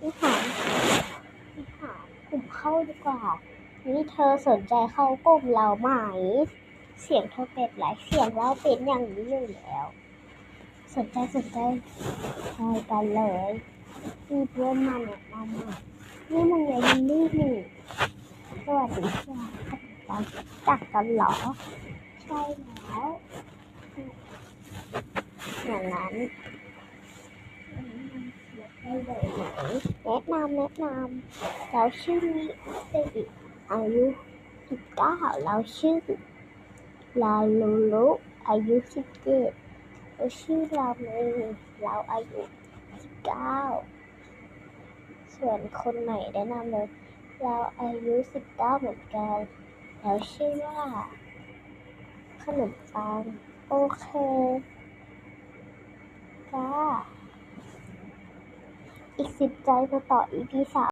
โอ้ยนี่หานี่หากลุ่มเข้าดีกว่า นี่เธอสนใจเข้ากลุ่มเราไหม เสียงเธอเป็นไรเสียงเราเป็นอย่างนี้อยู่แล้ว สนใจสนใจใช่กันเลยมีเพื่อนมาแนะนำมานี่มันยายลิลลี่นี่สวัสดีค่ะจักกันเหรอ ใช่แล้วอย่างนั้น แนะนำแนะนำเราชื่อมิสิอายุสิบเก้าเราชื่อลาลูลุอายุสิบเจ็ดเราชื่อราเมเราอายุสิบเก้าส่วนคนไหนแนะนำเลยเราอายุสิบเก้าเหมือนกันเราชื่อว่าขนมปังโอเคจ้า อีกสิบใจมาต่ออีพีสาม